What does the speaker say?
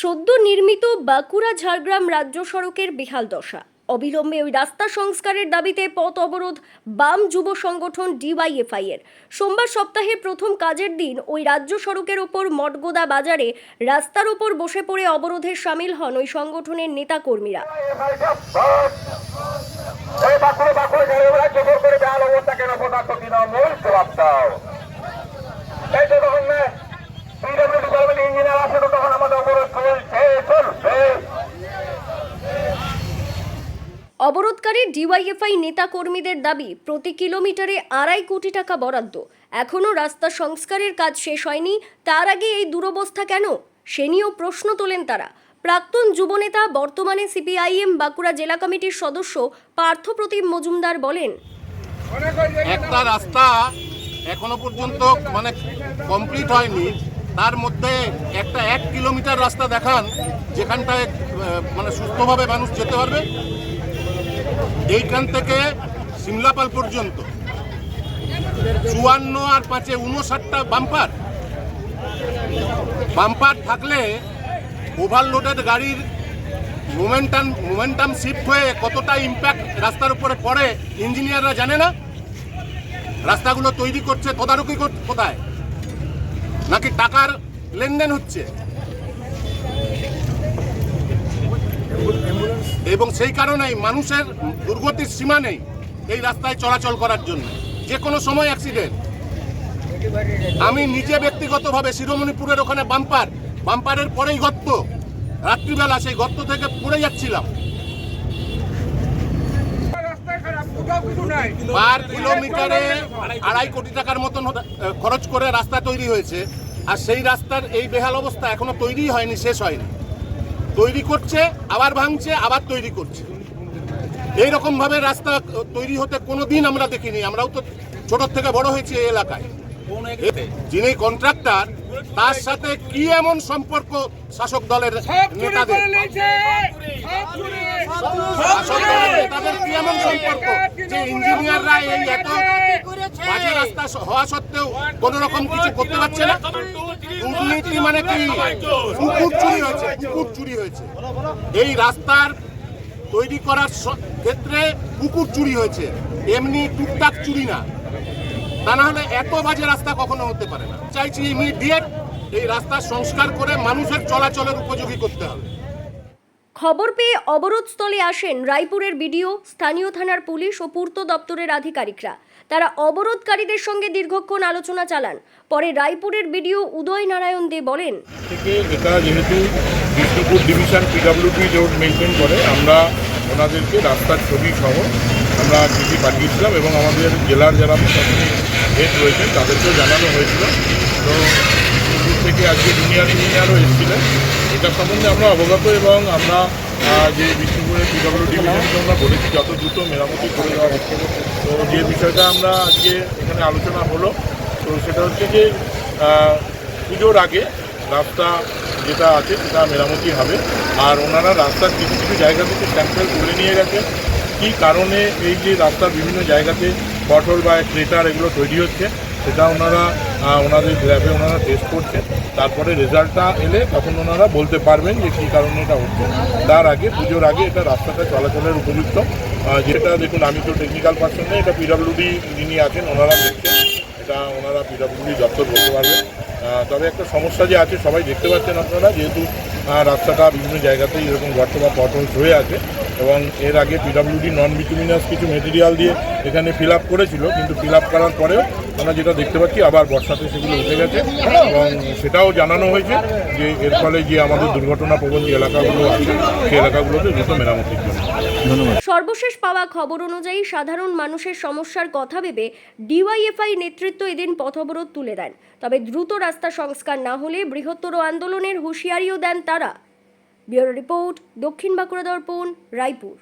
সদ্য নির্মিত বাঁকুড়া ঝাড়গ্রাম রাজ্য সড়কের বেহাল দশা। অবিলম্বে ওই রাস্তা সংস্কারের দাবিতে পথ অবরোধ বাম যুব সংগঠন ডিওয়াইএফআই এর। সোমবার সপ্তাহে প্রথম কাজের দিন ওই রাজ্য সড়কের ওপর মটগোদা বাজারে রাস্তার ওপর বসে পড়ে অবরোধে সামিল হন ওই সংগঠনের নেতাকর্মীরা। করে বেহাল অবস্থা কেন পদার্থ তৃণমূল জবাব দাও এই তো তখন পিডব্লিউ ডিপার্টমেন্ট ইঞ্জিনিয়ার আছে তো তখন আমাদের অবরোধ চলছে চলছে অবরোধকারী ডিওয়াইএফআই নেতাকর্মীদের দাবি, প্রতি কিলোমিটারে আড়াই কোটি টাকা বরাদ্দ। এখনও রাস্তা সংস্কারের কাজ শেষ হয়নি, তার আগে এই দুরবস্থা কেন? সে নিয়েও প্রশ্ন তোলেন তারা। প্রাক্তন যুবনেতা, বর্তমানে সিপিআইএম বাঁকুড়া জেলা কমিটির সদস্য পার্থপ্রতিম মজুমদার বলেন, একটা রাস্তা এখনও পর্যন্ত মানে কমপ্লিট হয়নি। তার মধ্যে একটা এক কিলোমিটার রাস্তা দেখান, যেখানটায় মানে সুস্থভাবে মানুষ যেতে পারবে। এইখান থেকে সিমলাপাল পর্যন্ত। চুয়ান্ন আর পাঁচে উনষাটটা বাম্পার। বাম্পার থাকলে ওভারলোডেড গাড়ির মোমেন্টাম মোমেন্টাম শিফট হয়ে কতটা ইম্প্যাক্ট রাস্তার উপরে পড়ে ইঞ্জিনিয়াররা জানে না? রাস্তাগুলো তৈরি করছে, তদারকি কোথায়? নাকি টাকার লেনদেন হচ্ছে? এবং সেই কারণেই মানুষের দুর্গতির সীমা নেই এই রাস্তায় চলাচল করার জন্য। যে কোনো সময় অ্যাক্সিডেন্ট আমি নিজে ব্যক্তিগতভাবে শিরোমণিপুরের ওখানে বাম্পার। বাম্পারের পরেই গর্ত। রাত্রিবেলা সেই গর্ত থেকে পড়ে যাচ্ছিলাম। পার কিলোমিটারে আড়াই কোটি টাকার মতন খরচ করে রাস্তা তৈরি হয়েছে। আর সেই রাস্তার এই বেহাল অবস্থা এখনও তৈরি হয়নি, শেষ হয়নি। তৈরি করছে আবার ভাঙছে আবার তৈরি করছে। এই রকম ভাবে রাস্তা তৈরি হতে কোনো দিন আমরা দেখিনি। আমরাও তো ছোট থেকে বড় হয়েছি এই এলাকায়। যিনি কন্ট্রাক্টর তার সাথে কি এমন সম্পর্ক শাসক দলের নেতাদের? শাসক দলের নেতাদের কি এমন সম্পর্ক? যে ইঞ্জিনিয়াররা এই এত বাজে রাস্তা হওয়া সত্ত্বেও কোন রকম কিছু করতে পারছে না? দুর্নীতি মানে কি? কুকুর চুরি হয়েছে, কুকুর চুরি হয়েছে। এই রাস্তার তৈরি করার ক্ষেত্রে কুকুর চুরি হয়েছে। এমনি টুকটাক চুরি না। তা না হলে এত বাজে রাস্তা কখনো হতে পারে না। চাইছি ইমিডিয়েট এই রাস্তা সংস্কার করে মানুষের চলাচলের উপযোগী করতে হবে। খবর পেয়ে অবরোধস্থলে আসেন রায়পুরের বিডিও, স্থানীয় থানার পুলিশ ও পূর্ত দপ্তরের আধিকারিকরা। তারা অবরোধকারীদের সঙ্গে দীর্ঘক্ষণ আলোচনা চালান। পরে রায়পুরের বিডিও উদয় নারায়ণ দে বলেন যেহেতু মেনটেন করে, আমরা ওনাদেরকে রাস্তার ছবি সহ আমরা চিঠি পাঠিয়েছিলাম এবং আমাদের জেলার যারা হেড রয়েছেন, তাদেরকেও জানানো হয়েছিল। তো থেকে আজকে জুনিয়র ইঞ্জিনিয়ারও এসেছিলেন এটা সম্বন্ধে আমরা অবগত এবং আমরা যে বিষ্ণুপুরের পিডাব্লিউ ডিভিশনকে আমরা বলেছি, যত দ্রুত মেরামতি করে দেওয়া হচ্ছে তো যে বিষয়টা আমরা আজকে এখানে আলোচনা হলো, তো সেটা হচ্ছে যে পুজোর আগে রাস্তা যেটা আছে সেটা মেরামতি হবে। আর ওনারা রাস্তার কিছু কিছু জায়গা থেকে স্যাম্পেল তুলে নিয়ে গেছেন। কী কারণে এই যে রাস্তার বিভিন্ন জায়গাতে পটল বা ক্রেটার এগুলো তৈরি হচ্ছে? সেটা ওনারা ওনাদের ল্যাবে ওনারা টেস্ট করছেন। তারপরে রেজাল্টটা এলে তখন ওনারা বলতে পারবেন যে কী কারণে এটা হচ্ছে। তার আগে, পুজোর আগে এটা রাস্তাটা চলাচলের উপযুক্ত। যেটা দেখুন, আমি তো টেকনিক্যাল পার্সন নেই, এটা পিডাব্লিউডি যিনি আছেন, ওনারা দেখছেন। এটা ওনারা পিডাব্লিউডি দপ্তর বলতে পারবেন তবে একটা সমস্যা যে আছে, সবাই দেখতে পাচ্ছেন আপনারা, যেহেতু রাস্তাটা বিভিন্ন জায়গাতেই এরকম গর্ত বা পটলস হয়ে আছে। এবং এর আগে পিডাব্লিউডি নন বিটুমিনাস কিছু মেটেরিয়াল দিয়ে এখানে ফিল আপ করেছিল কিন্তু ফিল আপ করার পরেও আমরা যেটা দেখতে পাচ্ছি আবার বর্ষাতে সেগুলো উঠে গেছে এবং সেটাও জানানো হয়েছে যে এর ফলে যে আমাদের দুর্ঘটনা প্রবণ যে এলাকাগুলো আছে সেই এলাকাগুলোতে দ্রুত মেরামতির জন্য। সর্বশেষ পাওয়া খবর অনুযায়ী সাধারণ মানুষের সমস্যার কথা ভেবে ডিওয়াইএফআই নেতৃত্ব এদিন পথ অবরোধ তুলে দেন। তবে দ্রুত রাস্তা সংস্কার না হলে বৃহত্তর আন্দোলনের হুঁশিয়ারিও দেন তারা। ব্যুরো রিপোর্ট দক্ষিণ বাঁকুড়া দর্পণ রায়পুর।